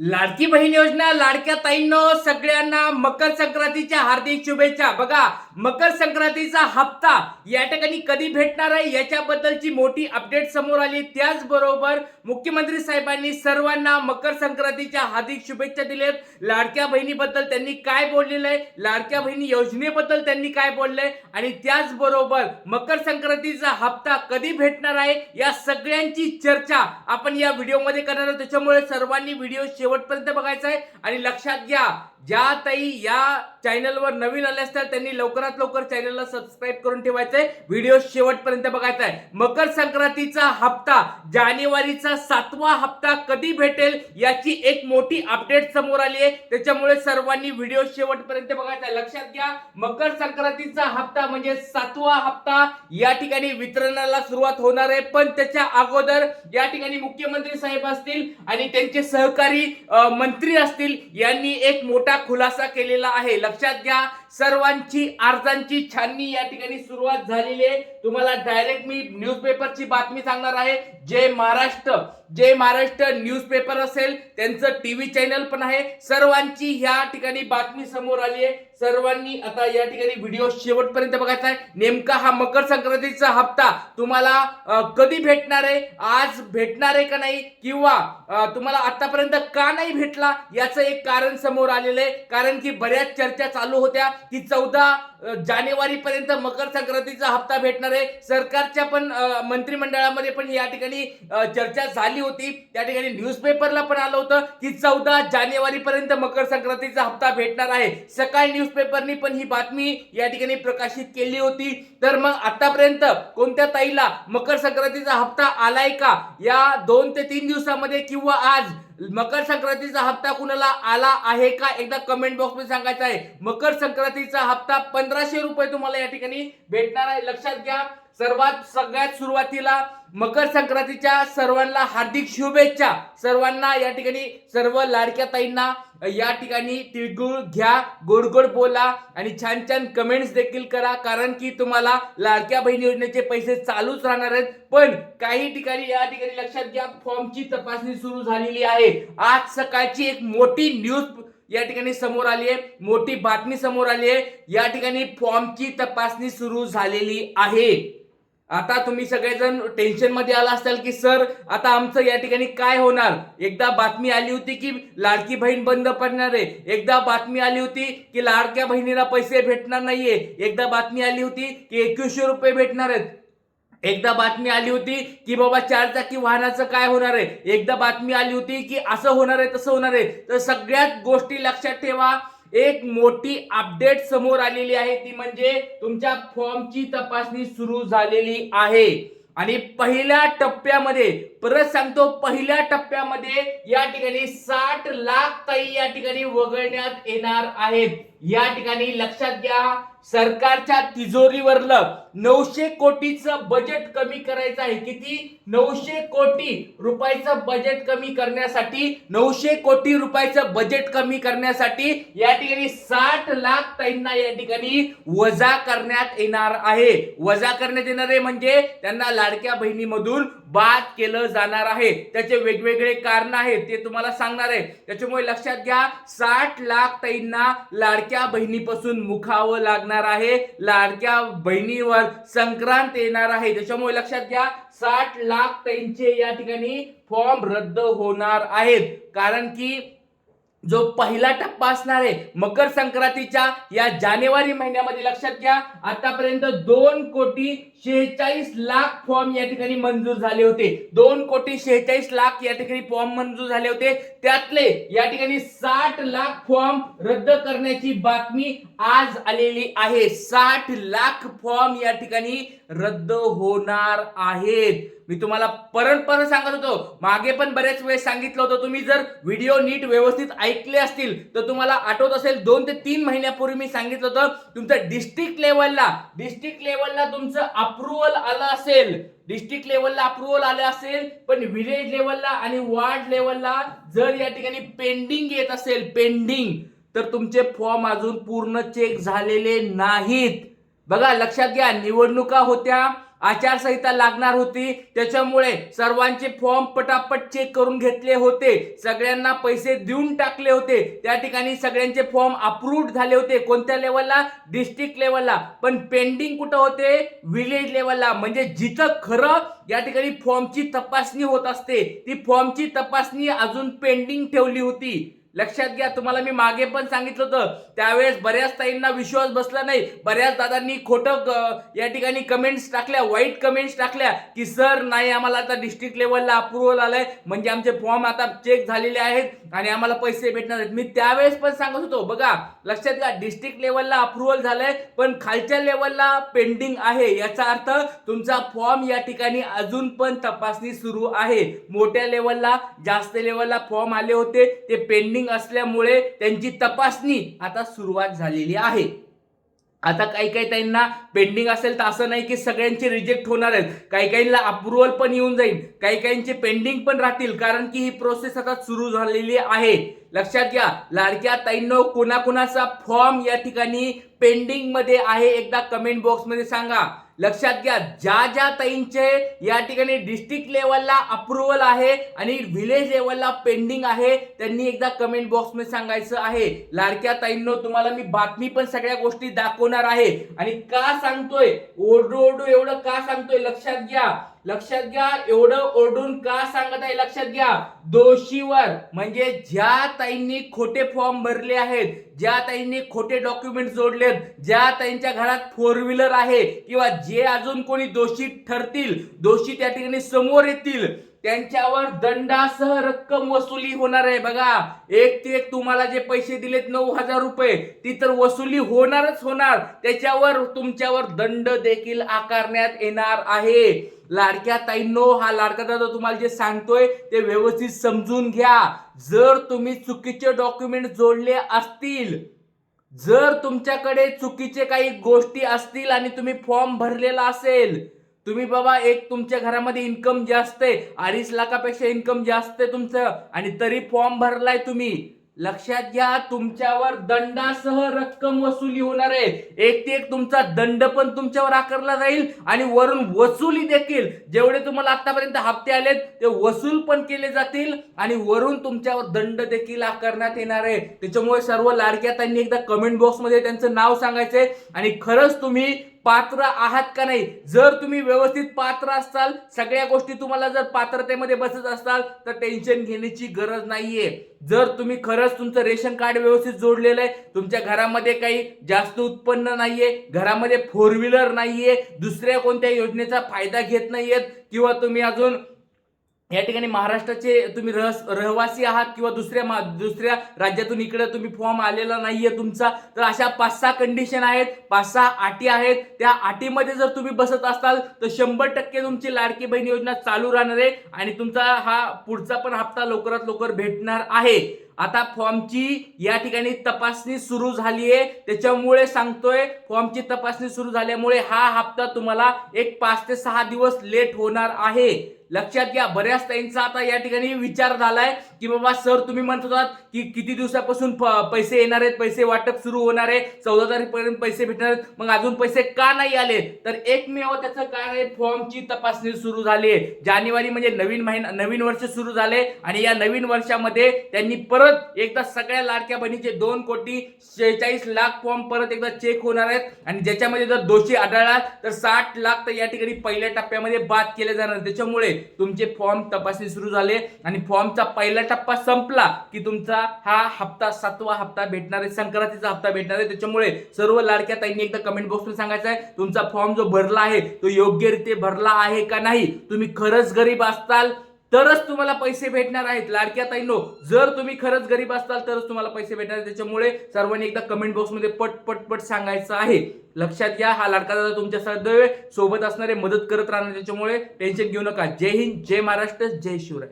लाडकी बहीण योजना लाडक्या ताईंनो सगळ्यांना मकर संक्रांतीच्या हार्दिक शुभेच्छा. बघा मकर संक्रांतीचा हप्ता या ठिकाणी कधी भेटणार आहे याच्याबद्दलची मोठी अपडेट समोर आली. त्याचबरोबर मुख्यमंत्री साहेबांनी सर्वांना मकर संक्रांतीच्या हार्दिक शुभेच्छा दिल्यात लाडक्या बहिणीबद्दल त्यांनी काय बोललेलं आहे? लाडक्या बहिणी योजनेबद्दल त्यांनी काय बोललंय? आणि त्याचबरोबर मकर संक्रांतीचा हप्ता कधी भेटणार आहे? या सगळ्यांची चर्चा आपण या व्हिडिओमध्ये करणार आहोत. त्याच्यामुळे सर्वांनी व्हिडिओ शेवटपर्यंत बघायचं आहे आणि लक्षात घ्या ज्या ताई या चॅनलवर नवीन आल्या असतात त्यांनी लवकरात लवकर चॅनलला सबस्क्राईब करून ठेवायचंय. व्हिडिओ शेवटपर्यंत बघायचा आहे मकर संक्रांतीचा हप्ता जानेवारीचा सातवा हप्ता कधी भेटेल याची एक मोठी अपडेट समोर आली आहे. त्याच्यामुळे सर्वांनी व्हिडिओ शेवटपर्यंत बघायचा आहे लक्षात घ्या मकर संक्रांतीचा हप्ता म्हणजे सातवा हप्ता. या ठिकाणी वितरणाला सुरुवात होणार आहे. पण त्याच्या अगोदर या ठिकाणी मुख्यमंत्री साहेब असतील आणि त्यांचे सहकारी मंत्री असतील यांनी एक मोठा खुलासा केलेला आहे. लक्षात घ्या सर्वांची अर्जांची छाननी या ठिकाणी सुरुवात झालेली आहे. तुम्हाला डायरेक्ट मी न्यूजपेपरची बातमी सांगणार आहे. जय महाराष्ट्र जय महाराष्ट्र न्यूजपेपर असेल त्यांचं टीव्ही चॅनल पण आहे. सर्वांची ह्या ठिकाणी बातमी समोर आली आहे. सर्वांनी आता या ठिकाणी व्हिडिओ शेवटपर्यंत बघायचा आहे. नेमका हा मकर संक्रांतीचा हप्ता तुम्हाला कधी भेटणार आहे? आज भेटणार आहे का नाही? किंवा तुम्हाला आतापर्यंत का नाही भेटला? याचं एक कारण समोर आलेलं आहे. कारण की बऱ्याच चर्चा चालू होत्या. की चौदा जानेवारी पर्यंत मकर संक्रांतीचा हप्ता भेटणार आहे. सरकारच्या पण मंत्रिमंडळामध्ये पण या ठिकाणी चर्चा झाली होती. त्या ठिकाणी न्यूजपेपरला पण आलं होतं की चौदा जानेवारी पर्यंत मकर संक्रांतीचा हप्ता भेटणार आहे. सकाळी न्यूजपेपरनी पण ही बातमी या ठिकाणी प्रकाशित केली होती. तर मग आतापर्यंत कोणत्या ताईला मकर संक्रांतीचा हप्ता आलाय का? या दोन ते तीन दिवसामध्ये किंवा आज? मकर संक्रांतीचा हप्ता कुणाला आला आहे का? एकदा कमेंट बॉक्समध्ये आहे. मकर संक्रांतीचा हप्ता पंधराशे रुपये तुम्हाला या ठिकाणी भेटणार आहे. लक्षात घ्या. सर्वात सगळ्यात सुरुवातीला मकर संक्रांतीच्या सर्वांना हार्दिक शुभेच्छा. सर्वांना या ठिकाणी सर्व लाडक्या ताईंना या ठिकाणी तिळगुळ घ्या गोड गोड बोला आणि छान छान कमेंट्स देखील करा. कारण की तुम्हाला लाडक्या बहीण योजनेचे पैसे चालूच राहणार आहेत. पण काही ठिकाणी या ठिकाणी लक्षात घ्या फॉर्मची तपासणी सुरू झालेली आहे. आज सकाळची एक मोठी न्यूज या ठिकाणी समोर आली आहे. मोठी बातमी समोर आली आहे. या ठिकाणी फॉर्मची तपासणी सुरू झालेली आहे. आता तुम्ही सगळेजण टेन्शनमध्ये आला असाल की सर आता आमचं या ठिकाणी काय होणार? एकदा बातमी आली होती की लाडकी बहीण बंद पडणार आहे. एकदा बातमी आली होती की लाडक्या बहिणीला पैसे भेटणार नाहीये. एकदा बातमी आली होती की एकवीसशे रुपये भेटणार आहेत. एकदा बातमी आली होती की बाबा चार चाकी वाहनाचं काय होणार आहे? एकदा बातमी आली होती की असं होणार आहे तसं होणार आहे. तर सगळ्यात गोष्टी लक्षात ठेवा. एक मोठी अपडेट समोर आलेली आहे. ती म्हणजे तुमच्या फॉर्मची तपासणी सुरू झालेली आहे. आणि पहिल्या टप्प्यामध्ये परत सांगतो पहिल्या टप्प्यामध्ये या ठिकाणी साठ लाख ताई या ठिकाणी वगळण्यात येणार आहेत. या ठिकाणी लक्षात घ्या सरकारच्या तिजोरीवरलं नऊशे कोटीचं बजेट कमी करायचं आहे. किती? नऊशे कोटी रुपयाचं बजेट कमी करण्यासाठी नऊशे कोटी रुपयाचं बजेट कमी करण्यासाठी या ठिकाणी साठ लाख ताईंना या ठिकाणी वजा करण्यात येणार आहे. वजा करण्यात येणार आहे म्हणजे त्यांना लाडक्या बहिणीमधून बाद केलं जाणार आहे. त्याचे वेगवेगळे कारण आहेत ते तुम्हाला सांगणार आहे. त्याच्यामुळे लक्षात घ्या साठ लाख ताईंना लाडक्या बहिणीपासून मुखावं लागणार आहे. लाडक्या बहिणीवर संक्रांत येणार आहे. त्याच्यामुळे लक्षात घ्या साठ लाख ताईंचे या ठिकाणी फॉर्म रद्द होणार आहेत. कारण की जो पहिला टप्पा असणार आहे मकर संक्रांतीच्या या जानेवारी महिन्यामध्ये लक्षात घ्या आतापर्यंत दोन कोटी शेहेचाळीस लाख फॉर्म या ठिकाणी मंजूर झाले होते. दोन कोटी शेहेचाळीस लाख या ठिकाणी फॉर्म मंजूर झाले होते. त्यातले या ठिकाणी साठ लाख फॉर्म रद्द करण्याची बातमी आज आलेली आहे. साठ लाख फॉर्म या ठिकाणी रद्द होणार आहेत. मी तुम्हाला परत परत सांगत होतो. मागे पण बरेच वेळेस सांगितलं होतं तुम्ही. जर व्हिडिओ नीट व्यवस्थित ऐकले असतील तर तुम्हाला आठवत असेल दोन ते तीन महिन्यापूर्वी मी सांगितलं होतं तुमचं डिस्ट्रिक्ट लेवलला डिस्ट्रिक्ट लेवलला तुमचं अप्रुव्हल आलं असेल. डिस्ट्रिक्ट लेवलला अप्रुव्हल आलं असेल पण विलेज लेवलला आणि वार्ड लेवलला जर या ठिकाणी पेंडिंग येत असेल पेंडिंग तर तुमचे फॉर्म अजून पूर्ण चेक झालेले नाहीत. बघा लक्षात घ्या निवडणुका होत्या. आचारसंहिता लागणार होती. त्याच्यामुळे सर्वांचे फॉर्म पटापट चेक करून घेतले होते. सगळ्यांना पैसे देऊन टाकले होते. त्या ठिकाणी सगळ्यांचे फॉर्म अप्रूव्ड झाले होते. कोणत्या लेवलला डिस्ट्रिक्ट लेवलला पण पेंडिंग कुठं होते? विलेज लेवलला म्हणजे जिथं खरं या ठिकाणी फॉर्मची तपासणी होत असते. ती फॉर्मची तपासणी अजून पेंडिंग ठेवली होती. लक्षात घ्या तुम्हाला मी मागे पण सांगितलं होतं. त्यावेळेस बऱ्याच ताईंना विश्वास बसला नाही. बऱ्याच दादांनी खोटं या ठिकाणी कमेंट्स टाकल्या वाईट कमेंट्स टाकल्या की सर नाही आम्हाला आता डिस्ट्रिक्ट लेवलला अप्रुव्हल आलंय. म्हणजे आमचे फॉर्म आता चेक झालेले आहेत आणि आम्हाला पैसे भेटणार आहेत. मी त्यावेळेस पण सांगत होतो बघा लक्षात घ्या डिस्ट्रिक्ट लेवलला अप्रुव्हल झालंय पण खालच्या लेवलला पेंडिंग आहे. याचा अर्थ तुमचा फॉर्म या ठिकाणी अजून पण तपासणी सुरू आहे. मोठ्या लेवलला जास्त लेवलला फॉर्म आले होते. ते पेंडिंग असल्यामुळे त्यांची तपासणी आता सुरुवात झालेली आहे. आता काही काही ताईंना पेंडिंग असेल तर असं नाही की सगळ्यांचे रिजेक्ट होणार आहेत. काही काहींना अप्रुव्हल पण येऊन जाईल. काही काहींचे पेंडिंग पण राहतील कारण की ही प्रोसेस आता सुरू झालेली आहे. लक्षात घ्या लाडक्या ताईंनो कोणाकोणाचा फॉर्म या ठिकाणी पेंडिंगमध्ये आहे एकदा कमेंट बॉक्समध्ये सांगा. लक्षात घ्या ज्या ज्या ताईंचे या ठिकाणी डिस्ट्रिक्ट लेवलला अप्रुव्हल आहे आणि विलेज लेवलला पेंडिंग आहे त्यांनी एकदा कमेंट बॉक्समध्ये सांगायचं आहे. लाडक्या ताईंनो तुम्हाला मी बातमी पण सगळ्या गोष्टी दाखवणार आहे. आणि का सांगतोय? ओरडू ओरडू एवढं का सांगतोय? लक्षात घ्या. लक्षात घ्या एवढं ओरडून का सांगत आहे? लक्षात घ्या. दोषीवर म्हणजे ज्या ताईंनी खोटे फॉर्म भरले आहेत ज्या ताईंनी खोटे डॉक्युमेंट जोडलेत ज्या ताईंच्या घरात फोर व्हीलर आहे किंवा जे अजून कोणी दोषी ठरतील दोषी त्या ठिकाणी समोर येतील त्यांच्यावर दंडासह रक्कम वसुली होणार आहे. बघा एक ते एक तुम्हाला जे पैसे दिलेत नऊ हजार रुपये ती तर वसुली होणारच होणार. त्याच्यावर तुमच्यावर दंड देखील आकारण्यात येणार आहे. लाडक्या ताईंनो हा लाडका दादा तुम्हाला जे सांगतोय ते व्यवस्थित समजून घ्या. जर तुम्ही चुकीचे डॉक्युमेंट जोडले असतील जर तुमच्याकडे चुकीचे काही गोष्टी असतील आणि तुम्ही फॉर्म भरलेला असेल तुम्ही बाबा एक तुमच्या घरामध्ये इन्कम जास्त आहे अडीच लाखापेक्षा इन्कम जास्त आहे तुमचं आणि तरी फॉर्म भरलाय तुम्ही. लक्षात घ्या तुमच्यावर दंडासह रक्कम वसुली होणार आहे. एक ते एक तुमचा दंड पण तुमच्यावर आकारला जाईल आणि वरून वसुली देखील. जेवढे तुम्हाला आतापर्यंत हप्ते आलेत ते वसूल पण केले जातील आणि वरून तुमच्यावर दंड देखील आकारण्यात येणार आहे. त्याच्यामुळे सर्व लाडक्या त्यांनी एकदा कमेंट बॉक्समध्ये त्यांचं नाव सांगायचंय आणि खरंच तुम्ही पात्र आहात का नाही? जर तुम्ही व्यवस्थित पात्र असाल सगळ्या गोष्टी तुम्हाला जर पात्रतेमध्ये बसत असाल तर टेन्शन घेण्याची गरज नाहीये. जर तुम्ही खरंच तुमचं रेशन कार्ड व्यवस्थित जोडलेलं आहे तुमच्या घरामध्ये काही जास्त उत्पन्न नाहीये घरामध्ये फोर व्हीलर नाहीये दुसऱ्या कोणत्या योजनेचा फायदा घेत नाहीयेत किंवा तुम्ही अजून या ठिकाणी महाराष्ट्राचे तुम्ही रहस रहिवासी आहात किंवा दुसऱ्या मा- दुसऱ्या राज्यातून इकडे तुम्ही फॉर्म आलेला नाहीये तुमचा तर अशा पाच सहा कंडिशन आहेत पाच सहा अटी आहेत. त्या अटीमध्ये जर तुम्ही बसत असाल तर शंभर टक्के तुमची लाडकी बहीण योजना चालू राहणार आहे आणि तुमचा हा पुढचा पण हप्ता लवकरात लवकर भेटणार आहे. आता फॉर्मची या ठिकाणी तपासणी सुरू झाली आहे त्याच्यामुळे सांगतोय फॉर्मची तपासणी सुरू झाल्यामुळे हा हप्ता तुम्हाला एक पाच ते सहा दिवस लेट होणार आहे. लक्षात घ्या बऱ्याच ताईंचा आता या ठिकाणी विचार झालाय की बाबा सर तुम्ही म्हणत होतात की किती दिवसापासून प- पैसे येणार आहेत पैसे वाटप सुरू होणार आहे चौदा तारखेपर्यंत पैसे भेटणार आहेत मग अजून पैसे का नाही आले? तर एकमेव त्याचं कारण आहे फॉर्मची तपासणी सुरू झाली आहे जानेवारी म्हणजे नवीन महिना नवीन वर्ष सुरू झाले आणि या नवीन वर्षामध्ये त्यांनी परत एकदा सगळ्या लाडक्या बहिणीचे दोन कोटी शेहेचाळीस लाख फॉर्म परत एकदा चेक होणार आहेत. आणि ज्याच्यामध्ये जर दोषी आढळला तर साठ लाख तर या ठिकाणी पहिल्या टप्प्यामध्ये बाद केले जाणार. त्याच्यामुळे तुमचे फॉर्म तपासणी सुरू झाले. आणि फॉर्मचा पहिला टप्पा संपला की तुमचा हा हप्ता सातवा हप्ता भेटणार आहे संक्रांतीचा हप्ता भेटणार आहे. त्याच्यामुळे सर्व लाडक्या ताईंनी एकदा कमेंट बॉक्समध्ये सांगायचं आहे तुमचा फॉर्म जो भरला आहे तो योग्यरीत्या भरला आहे का नाही? तुम्ही खरंच गरीब असताल तरच तुम्हाला पैसे भेटणार आहेत. लाडक्या ताईनो जर तुम्ही खरंच गरीब असताल तरच तुम्हाला पैसे भेटणार त्याच्यामुळे सर्वांनी एकदा कमेंट बॉक्समध्ये पट पट पट सांगायचं आहे. लक्षात घ्या हा लाडका दादा तुमच्या सदैव सोबत असणारे मदत करत राहणार त्याच्यामुळे टेन्शन घेऊ नका. जय हिंद जय महाराष्ट्र जय शिवराय.